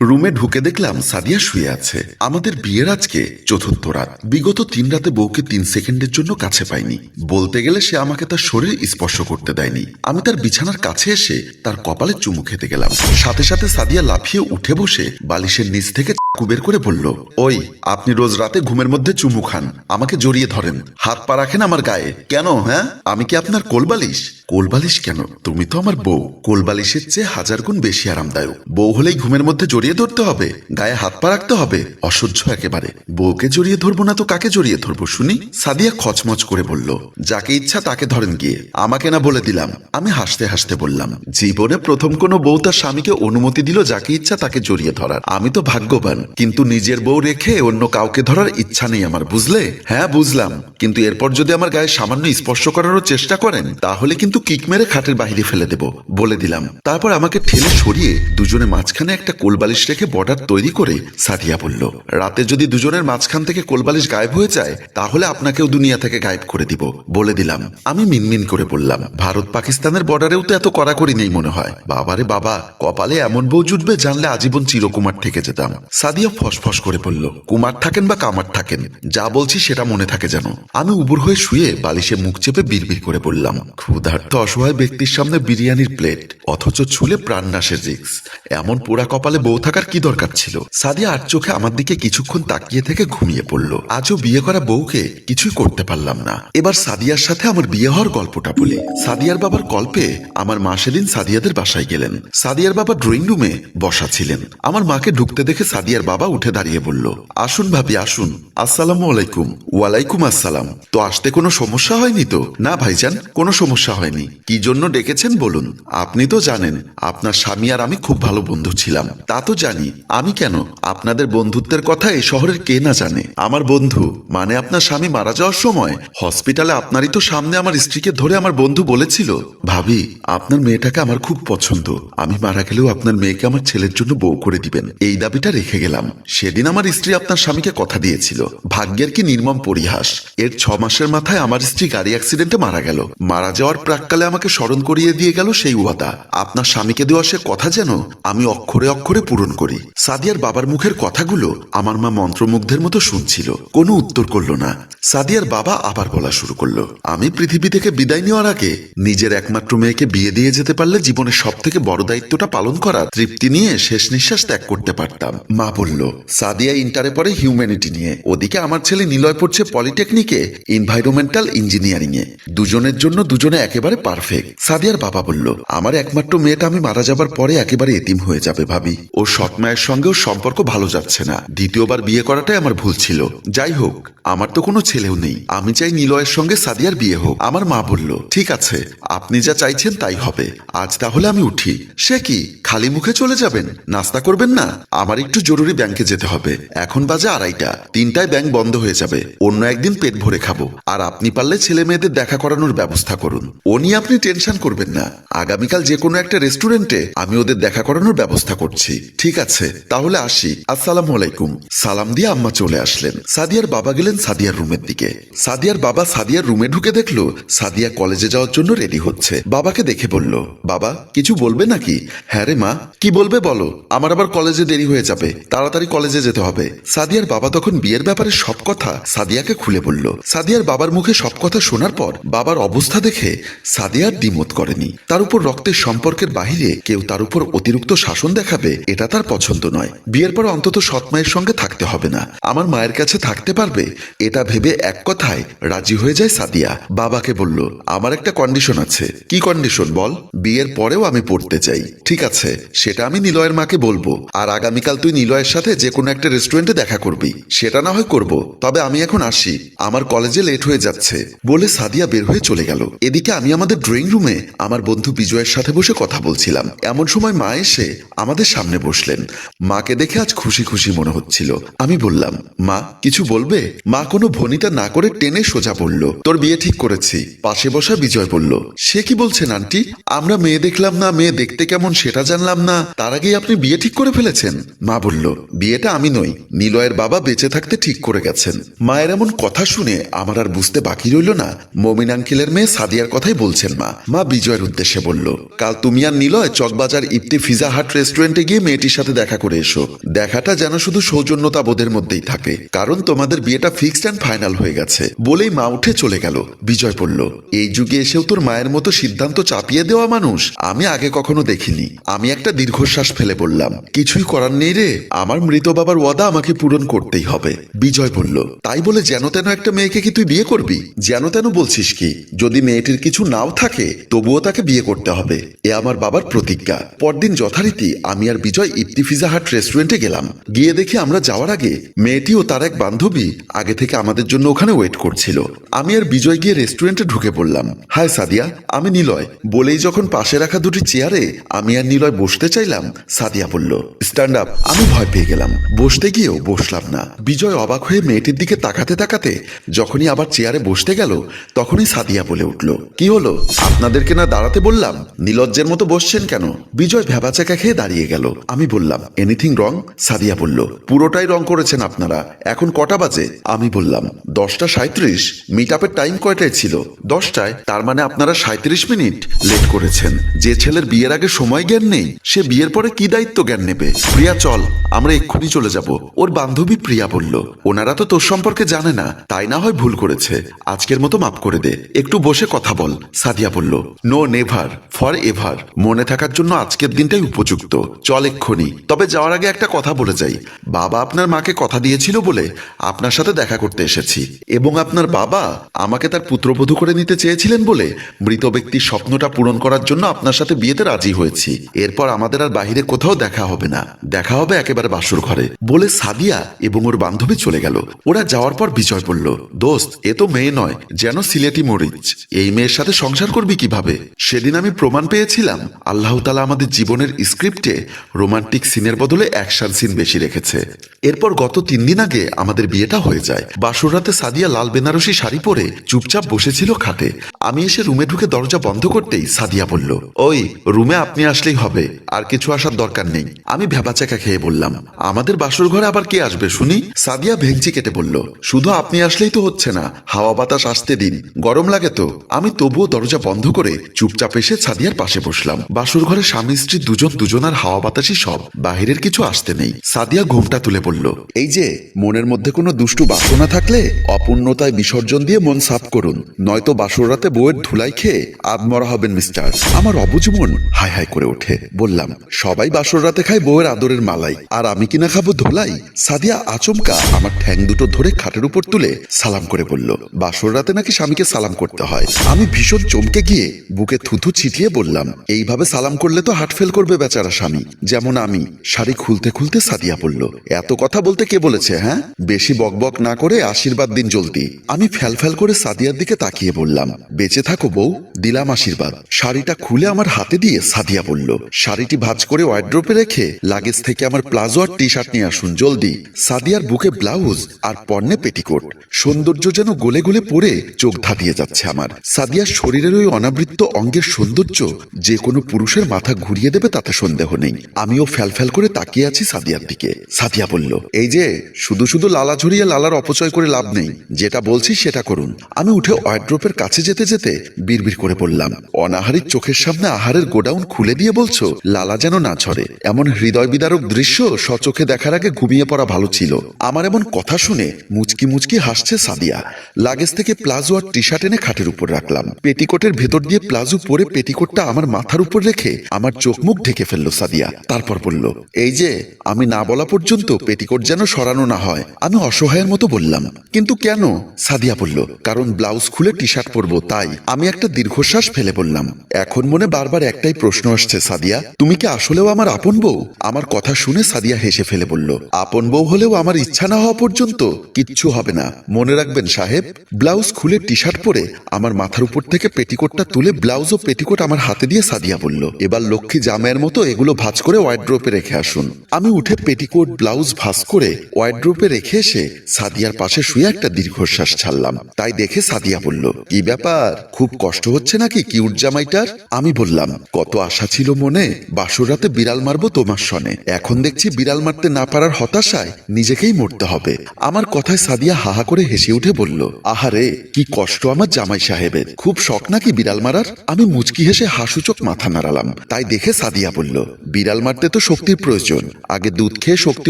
রুমে ঢুকে দেখলাম সাদিয়া শুয়ে আছে। আমাদের বিয়ের আজকে চতুর্থ রাত। বিগত তিন রাতে বউকে তিন সেকেন্ডের জন্য কাছে পাইনি। বলতে গেলে সে আমাকে তার শরীর স্পর্শ করতে দেয়নি। আমি তার বিছানার কাছে এসে তার কপালে চুমু খেতে গেলাম। সাথে সাথে সাদিয়া লাফিয়ে উঠে বসে বালিশের নিচ থেকে চাকু বের করে বলল, ওই, আপনি রোজ রাতে ঘুমের মধ্যে চুমু খান। আমাকে জড়িয়ে ধরেন। হাত পা রাখেন আমার গায়ে। কেন হ্যাঁ? আমি কি আপনার কোলবালিশ? কোলবালিশ কেন? তুমি তো আমার বউ। কোলবালিশের চেয়ে হাজার গুণ বেশি আরামদায়ক। বউ হলেই ঘুমের মধ্যে জড়িয়ে ধরতে হবে। গায়ে হাত পা রাখতে হবে। অসহ্য একেবারে। বউকে জড়িয়ে ধরবো না তো কাকে জড়িয়ে ধরবো, শুনি? সাদিয়া খচমচ করে বলল, যাকে ইচ্ছা তাকে ধরেন গিয়ে। আমাকে না বলে দিলাম। আমি হাসতে হাসতে বললাম, জীবনে প্রথম কোনো বউ তার স্বামীকে অনুমতি দিল যাকে ইচ্ছা তাকে জড়িয়ে ধরার। আমি তো ভাগ্যবান। কিন্তু নিজের বউ রেখে অন্য কাউকে ধরার ইচ্ছা নেই আমার, বুঝলে? হ্যাঁ বুঝলাম। কিন্তু এরপর যদি আমার গায়ে সামান্য স্পর্শ করারও চেষ্টা করেন, তাহলে কিন্তু কিক মেরে খাটের বাইরে ফেলে দেব, বলে দিলাম। তারপর আমাকে ঠেলে সরিয়ে দুজনে মাঝখানে একটা কোলবালিশ রেখে বর্ডার তৈরি করে সাদিয়া বলল, রাতে যদি দুজনের মাঝখান থেকে কোলবালিশ গায়েব হয়ে যায়, তাহলে আপনাকেও দুনিয়া থেকে গায়েব করে দিব, বলে দিলাম। আমি মিনমিন করে বললাম, ভারত পাকিস্তানের বর্ডারেও তো এত কড়াকড়ি নেই মনে হয়। বাবারে বাবা, কপালে এমন বউ জুটবে জানলে আজীবন চিরকুমার থেকে যেতাম। সাদিয়া ফসফস করে বলল কুমার থাকেন বা কামার থাকেন, যা বলছি সেটা মনে থাকে যেন। আমি উবুর হয়ে শুয়ে বালিশে মুখ চেপে বিড়বিড় করে বললাম ক্ষুধার্ত অসহায় ব্যক্তির সামনে বিরিয়ানির প্লেট, অথচ ছুলে প্রাণ নাশের রিক্স এমন পোড়া কপালে বউ থাকার কি দরকার ছিল? সাদিয়া আর চোখে আমার দিকে কিছুক্ষণ তাকিয়ে থেকে ঘুমিয়ে পড়ল। আজও বিয়ে করা বউকে কিছুই করতে পারলাম না। এবার সাদিয়ার সাথে আমার বিয়ে হওয়ার গল্পটা বলি। সাদিয়ার বাবার গল্পে আমার মা সেদিন সাদিয়াদের বাসায় গেলেন। সাদিয়ার বাবা ড্রয়িং রুমে বসা ছিলেন। আমার মাকে ঢুকতে দেখে সাদিয়ার বাবা উঠে দাঁড়িয়ে বলল, আসুন ভাবি, আসুন। আসসালামু আলাইকুম। ওয়ালাইকুম আসসালাম। তো আসতে কোনো সমস্যা হয়নি তো? না ভাইজান, কোনো সমস্যা হয়নি। কি জন্য ডেকেছেন বলুন? আপনি তো জানেন, আপনার স্বামী আর আমি খুব ভালো বন্ধু ছিলাম। তা তো জানি। আমি কেন? আপনাদের বন্ধুত্বের কথা এই শহরের কে না জানে? আমার বন্ধু মানে আপনার স্বামী মারা যাওয়ার সময় হসপিটালে আপনারই তো সামনে আমার স্ত্রীকে ধরে আমার বন্ধু বলেছিল। ভাবি, আপনার মেয়েটাকে আমার খুব পছন্দ। আমি মারা গেলেও আপনার মেয়েকে আমার ছেলের জন্য বউ করে দিবেন। এই দাবিটা রেখে গেলাম। সেদিন আমার স্ত্রী আপনার স্বামীকে কথা দিয়েছিল। ভাগ্যের কি নির্মম পরিহাস। এর ছ মাসের মাথায় আমার স্ত্রী গাড়ি অ্যাক্সিডেন্টে মারা গেল। মারা যাওয়ার প্রাককালে আমাকে স্মরণ করিয়ে দিয়ে গেল সেই ওয়াদা। আপনার স্বামীকে দেওয়া সে কথা যেন আমি অক্ষরে অক্ষরে পূরণ করি। সাদিয়ার বাবার মুখের কথাগুলো আমার মা মন্ত্রমুগ্ধের মতো শুনছিল। কোনো উত্তর করল না। সাদিয়ার বাবা আবার বলা শুরু করল, আমি পৃথিবী থেকে বিদায় নেওয়ার আগে নিজের একমাত্র মেয়েকে বিয়ে দিয়ে যেতে পারলে জীবনের সব থেকে বড় দায়িত্বটা পালন করার তৃপ্তি নিয়ে শেষ নিঃশ্বাস ত্যাগ করতে পারতাম। মা বলল সাদিয়া ইন্টারে পড়ে হিউম্যানিটি নিয়ে। ওদিকে আমার ছেলে নিলয় পড়ছে পলিটেকনিকে এনভাইরনমেন্টাল ইঞ্জিনিয়ারিং এ দুজনের জন্য দুজনে একেবারে পারফেক্ট সাদিয়ার বাবা বলল, আমার একমাত্র মেয়েটা আমি মারা যাবার পরে একেবারে এতিম হয়ে যাবে ভাবি। ও সৎ মায়ের সঙ্গেও সম্পর্ক ভালো যাচ্ছে না। দ্বিতীয়বার বিয়ে করাটাই আমার ভুল ছিল। যাই হোক, আমার তো কোনো ছেলেও নেই। আমি চাই নিলয়ের সঙ্গে সাদিয়ার বিয়ে হোক। আমার মা বলল, ঠিক আছে, আপনি যা চাইছেন তাই হবে। আজ তাহলে আমি উঠি। সে কি, খালি মুখে চলে যাবেন? নাস্তা করবেন না? আমার একটু জরুরি ব্যাংকে যেতে হবে। এখন বাজে আড়াইটা। তিনটায় ব্যাংক বন্ধ হয়ে যাবে। অন্য একদিন পেট ভরে খাব। আর আপনি পারলে ছেলে মেয়েদের দেখা করানোর ব্যবস্থা করুন। ও নিয়ে আপনি টেনশন করবেন না। আগামীকাল যে কোনো একটা রেস্টুরেন্টে আমি ওদের দেখা করানোর ব্যবস্থা করছি। ঠিক আছে, তাহলে আসি। আসসালামু আলাইকুম। সালাম দিয়ে আম্মা চলে আসলেন। সাদিয়ার বাবা গেলেন সাদিয়ার রুমের দিকে। সাদিয়ার বাবা সাদিয়ার রুমে ঢুকে দেখল, সাদিয়া কলেজে যাওয়ার জন্য রেডি হচ্ছে। বাবাকে দেখে বলল, বাবা, কিছু বলবে নাকি? হ্যাঁ রে মা। কি বলবে বলো? আমার আবার কলেজে দেরি হয়ে যাবে। তাড়াতাড়ি কলেজে যেতে হবে। সাদিয়ার বাবা তখন বিয়ের ব্যাপারে সব কথা সাদিয়াকে খুলে বলল। সাদিয়ার বাবার মুখে সব কথা শোনার পর বাবার অবস্থা দেখে সাদিয়ার দ্বিমত করেনি। তার উপর রক্তের সম্পর্কের বাহিরে কেউ তার উপর অতিরিক্ত শাসন দেখাবে এটা তার পছন্দ নয়। বিয়ের পর অন্তত সৎ মায়ের সঙ্গে থাকতে হবে না। আমার মায়ের কাছে থাকতে পারবে, এটা ভেবে এক কথায় রাজি হয়ে যায় সাদিয়া। বাবাকে বলল, আমার একটা কন্ডিশন আছে। কি কন্ডিশন বল? বিয়ের পরেও আমি পড়তে চাই। ঠিক আছে, সেটা আমি নিলয়ের মাকে বলব। আর আগামীকাল তুই নিলয়ের সাথে যে কোনো একটা রেস্টুরেন্টে দেখা করবি। সেটা না হয় করব। তবে আমি এখন আসি। আমার কলেজে লেট হয়ে যাচ্ছে বলে সাদিয়া বের হয়ে চলে গেল। এদিকে আমি আমাদের ড্রয়িং রুমে আমার বন্ধু বিজয়ের সাথে বসে কথা বলছিলাম। এমন সময় মা এসে আমাদের সামনে বসলেন। মাকে দেখে আজ খুশি খুশি মনে হচ্ছিল। আমি বললাম, মা, কিছু বলবে? মা কোনো ভনিতা না করে টেনে সোজা পড়ল তোর বিয়ে ঠিক করেছি। পাশে বসা বিজয় বলল, সে কি বলছেন, আন্টি? আমরা মেয়ে দেখলাম না, মেয়ে দেখতে কেমন সেটা জানলাম না। তার আগেই আপনি বিয়ে ঠিক করে ফেলেছেন। মা বলল বিয়েটা আমি নই নিলয়ের বাবা বেঁচে থাকতে ঠিক করে গেছেন। মায়ের এমন কথা শুনে আমার আর বুঝতে বাকি রইল না। মমিন আঙ্কেলের মেয়ে সাদিয়ার কথাই বলছেন মা। মা বিজয়ের উদ্দেশ্যে বলল, কাল তুমি আর নিলয় চকবাজার ইফতি ফিজা হাট রেস্টুরেন্টে গিয়ে মেয়েটির সাথে দেখা করে এসো। দেখাটা যেন শুধু সৌজন্যতা বোধের মধ্যেই থাকে, কারণ তোমাদের বিয়েটা ফিক্সড অ্যান্ড ফাইনাল হয়ে গেছে। বলেই মা উঠে চলে গেল। বিজয় বলল, এই যুগে এসেও তোর মায়ের মতো সিদ্ধান্ত চাপিয়ে দেওয়া মানুষ আমি আগে কখনো দেখিনি। আমি একটা দীর্ঘশ্বাস ফেলে বললাম, কিছুই করার নেই রে আমার মৃত বাবার ওয়াদা আমাকে পূরণ করতেই হবে। বিজয় বলল, তাই বলে যেন তেন একটা মেয়েকে কি তুই বিয়ে করবি? যেন তেন বলছিস কি, যদি মেয়েটির কিছু নাও থাকে, তবুও তাকে বিয়ে করতে হবে। এ আমার বাবার প্রতিজ্ঞা। পরদিন যথারীতি আমি আর বিজয় ইফতিফিজা হাট রেস্টুরেন্টে গেলাম। গিয়ে দেখি আমরা যাওয়ার আগে মেয়েটি ও তার এক বান্ধবী আগে থেকে আমাদের জন্য ওখানে ওয়েট করছিল। আমি আর বিজয় গিয়ে রেস্টুরেন্টে ঢুকে পড়লাম। হায় সাদিয়া, আমি নিলয়। বলেই যখন পাশে রাখা দুটি চেয়ারে আমি আর নিলয় বসতে চাইলাম, সাদিয়া বলল, স্ট্যান্ড আপ। আমি ভয় পেয়ে গেলাম। বসতে গিয়েও বসলাম না। বিজয় অবাক হয়ে মেয়েটির দিকে তাকাতে তাকাতে যখনই আবার চেয়ারে বসতে গেল, তখনই সাদিয়া বলে উঠল, কি হলো? আপনাদেরকে না দাঁড়াতে বললাম? নিলজ্জের মতো বসছেন কেন? বিজয় ভেবাচাকা খেয়ে দাঁড়িয়ে গেল। আমি বললাম এনিথিং রং সাদিয়া বলল, পুরোটাই রং করেছেন আপনারা। এখন কটা বাজে? আমি বললাম, দশটা সাঁত্রিশ মিট আপের টাইম কয়টায় ছিল? দশটায়। তার মানে আপনারা সাঁত্রিশ মিনিট লেট করেছেন। যে ছেলের বিয়ের আগে সময় জ্ঞান নেই, সে বিয়ের পরে কি দায়িত্ব জ্ঞান নেবে? প্রিয়া, চল। আমরা এক্ষুনি চলে যাব। ওর বান্ধবী প্রিয়া বলল, ওনারা তো তোর সম্পর্কে জানে না, তাই না হয় ভুল করেছে। আজকের মতো মাফ করে দে। একটু বসে কথা বল। সাদিয়া বলল, নো, নেভার, ফর এভার। মনে থাকার জন্য আজকের দিনটাই উপযুক্ত। চল এক্ষুনি। তবে যাওয়ার আগে একটা কথা বলে যাই। বাবা আপনার মাকে কথা দিয়েছিল বলে আপনার সাথে দেখা করতে এসেছি। এবং আপনার বাবা আমাকে তার পুত্রবধূ করে নিতে চেয়েছিলেন বলে মৃত ব্যক্তির স্বপ্নটা পূরণ করার জন্য আপনার সাথে বিয়েতে রাজি হয়েছি। এরপর আমাদের আর বাহিরে কোথাও দেখা হবে না। দেখা হবে একেবারে বাসুর ঘরে। বলে সাদিয়া এবং ওর বান্ধবী চলে গেল। ওরা যাওয়ার পর বিজয় বলল, দোস্ত, এ তো মেয়ে নয়, যেন সিলেটি মরিচ। এই মেয়ের সাথে সংসার করবি কীভাবে? সেদিন আমি প্রমাণ পেয়েছিলাম। আল্লাহ তালা আমাদের জীবনের স্ক্রিপ্টে রোমান্টিক সিনের বদলে অ্যাকশন সিন বেশি রেখেছে। এরপর গত তিন দিন আগে আমাদের বিয়েটা হয়ে যায়। বাসর রাতে সাদিয়া লাল বেনারসি শাড়ি পরে চুপচাপ বসেছিল খাটে। আমি এসে রুমে ঢুকে দরজা বন্ধ করতেই সাদিয়া বলল, ওই, রুমে আপনি আসলেই হবে। আর কিছু আসার দরকার নেই। আমি ভেবাচাকা খেয়ে বললাম আমাদের বাসর ঘরে আবার কে আসবে শুনি? সাদিয়া ভেঙচি কেটে বলল, শুধু আপনি আসলেই তো হচ্ছে না। হাওয়া বাতাস আসতে দিন। গরম লাগে তো। আমি তবুও দরজা বন্ধ করে চুপচাপ এসে সাদিয়ার পাশে বসলাম। বাসর ঘরে স্বামী, স্ত্রী দুজন, দুজনার হাওয়া বাতাসই সব। বাহিরের কিছু আসতে নেই। সাদিয়া ঘুমটা তুলে বলল, এই যে, মনের মধ্যে কোনো দুষ্টু বাসনা থাকলে অপূর্ণতায় বিসর্জন দিয়ে মন সাফ করুন। নয়তো বাসর রাতে বউয়ের ধুলাই খেয়ে আদমরা হবেন মিস্টার। আমার অবুজ মন হাই হাই করে ওঠে। বললাম, সবাই বাসর রাতে খায় বউয়ের আদরের মালাই। আর আমি কিনা খাব ধোলাই? সাদিয়া আচমকা আমার ঠ্যাং দুটো ধরে খাটের উপর তুলে সালাম করে বলল, বাসর রাতে নাকি স্বামীকে সালাম করতে হয়? আমি ভীষণ চমকে গিয়ে বুকে থুথু ছিটিয়ে বললাম, এইভাবে সালাম করলে তো হার্ট ফেল করবে বেচারা স্বামী। যেমন আমি শাড়ি খুলতে খুলতে সাদিয়া বলল, এত কথা বলতে কে বলেছে হ্যাঁ? বেশি বকবক না করে আশীর্বাদ দিন জলদি। আমি ফ্যাল ফ্যাল করে সাদিয়ার দিকে তাকিয়ে বললাম, বেঁচে থাকো বউ, দিলাম আশীর্বাদ। শাড়িটা খুলে আমার হাতে দিয়ে সাদিয়া বলল, শাড়িটি ভাঁজ করে ওয়াইড্রোপে রেখে লাগেজ থেকে আমার প্লাজো আর টি শার্ট নিয়ে আসুন জলদি। সাদিয়ার বুকে ব্লাউজ আর পর্নে পেটিকোট। সৌন্দর্য যেন গলে গলে পড়ে চোখ ধাঁধিয়ে যাচ্ছে আমার। সাদিয়ার শরীরের ওই অনাবৃত্ত অঙ্গের সৌন্দর্য যে কোনো পুরুষের মাথা ঘুরিয়ে দেবে তাতে সন্দেহ নেই। আমিও ফ্যাল ফ্যাল করে তাকিয়ে আছি সাদিয়ার দিকে। সাদিয়া বলল, এই যে, শুধু শুধু লালা ঝরিয়ে লালার অপচয় করে লাভ নেই। যেটা বলছি সেটা করুন। আমি উঠে ওয়াইড্রোপের কাছে যেতে যেতে বিড়বিড় করে বললাম অনাহারির চোখের সামনে আহারের গোডাউন খুলে দিয়ে বলছো, লালা যেন না ঝরে। এমন হৃদয় বিদারক দৃশ্য সচোখে দেখার আগে ঘুমিয়ে পড়া ভালো ছিল। আমার এমন কথা শুনে মুচকি মুচকি হাসছে সাদিয়া। লাগেজ থেকে প্লাজো আর টি শার্ট এনে খাটের উপর রাখলাম। পেটিকোটের ভেতর দিয়ে প্লাজো পরে পেটিকোটটা আমার মাথার উপর রেখে আমার চোখ মুখ ঢেকে ফেলল সাদিয়া। তারপর বলল, এই যে, আমি না বলা পর্যন্ত পেটিকোট যেন সরানো না হয়। আমি অসহায়ের মতো বললাম। কিন্তু কেন? সাদিয়া বলল, কারণ ব্লাউজ খুলে টি শার্ট পরবো, তাই আমি একটা দীর্ঘশ্বাস ফেলে বললাম। এখন মনে বারবার একটাই প্রশ্ন আসছে সাদিয়া। তুমি কি আসলেও আমার আপন বউ? আমার কথা শুনে সাদিয়া হেসে ফেলে বলল, আপন বউ হলেও আমার ইচ্ছা না হওয়া পর্যন্ত কিচ্ছু হবে না। মনে রাখবেন সাহেব, ব্লাউজ খুলে টি শার্ট পরে আমার মাথার উপর থেকে পেটিকোটটা তুলে ব্লাউজ ও পেটিকোট আমার হাতে দিয়ে সাদিয়া বলল, এবার লক্ষ্মী জামাইয়ের মতো এগুলো ভাঁজ করে ওয়াইড্রোপে রেখে আসুন। আমি উঠে পেটিকোট, ব্লাউজ ভাঁজ করে ওয়াইড্রোপে রেখে এসে সাদিয়ার পাশে শুয়ে একটা দীর্ঘশ্বাস ছাড়লাম। তাই দেখে সাদিয়া বলল, কি ব্যাপার? খুব কষ্ট হচ্ছে নাকি কিউট জামাইটার? আমি বললাম, কত আশা ছিল মনে, বাসর রাতে বিড়াল মারবো তোমার সনে। এখন দেখছি বিড়াল মারতে না পারার হতাশায় নিজেকেই মরতে হবে। আমার কথায় সাদিয়া হাহা করে হেসে উঠে বলল, আহারে, কি কষ্ট আমার জামাই সাহেবের। খুব শখ নাকি বিড়াল মারার? আমি মুচকি হেসে হাসুচক মাথা নাড়ালাম। তাই দেখে সাদিয়া বলল, বিড়াল মারতে তো শক্তির প্রয়োজন। আগে দুধ খেয়ে শক্তি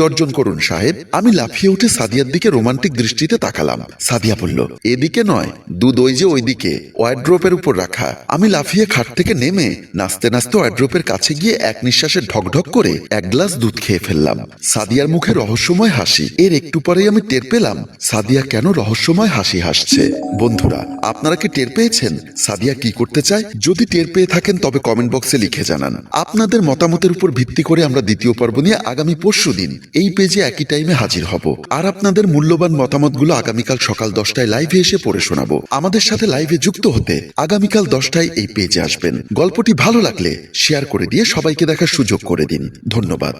অর্জন করুন সাহেব। আমি লাফিয়ে উঠে সাদিয়ার দিকে রোমান্টিক দৃষ্টিতে তাকালাম। সাদিয়া বলল, এদিকে নয়, দুধ ওই যে ওইদিকে, ওয়ার্ড্রোপের উপর রাখা। আমি লাফিয়ে খাট থেকে নেমে নাচতে নাচতে ওয়ার্ড্রোপের কাছে গিয়ে এক নিঃশ্বাসে ঢকঢক করে এক গ্লাস দুধ খেয়ে ফেললাম। সাদিয়ার মুখে রহস্যময় হাসি। এর একটু পরেই আমি টের পেলাম, সাদিয়া কেন রহস্যময় হাসি হাসছে? বন্ধুরা, আপনারা কি টের পেয়েছেন? সাদিয়া কি করতে চায়? যদি টের পেয়ে থাকেন, তবে কমেন্ট বক্সে লিখে জানান। আপনাদের মতামতের উপর ভিত্তি করে আমরা দ্বিতীয় পর্ব নিয়ে আগামী পরশু দিন এই পেজে একই টাইমে হাজির হব। আর আপনাদের মূল্যবান মতামতগুলো আগামীকাল সকাল দশটায় লাইভে এসে পড়ে শোনাবো। আমাদের সাথে লাইভে যুক্ত হতে আগামীকাল দশটায় এই পেজে আসবেন। গল্পটি ভালো লাগলে শেয়ার করে দিয়ে সবাইকে দেখার সুযোগ করে দিন। ধন্যবাদ।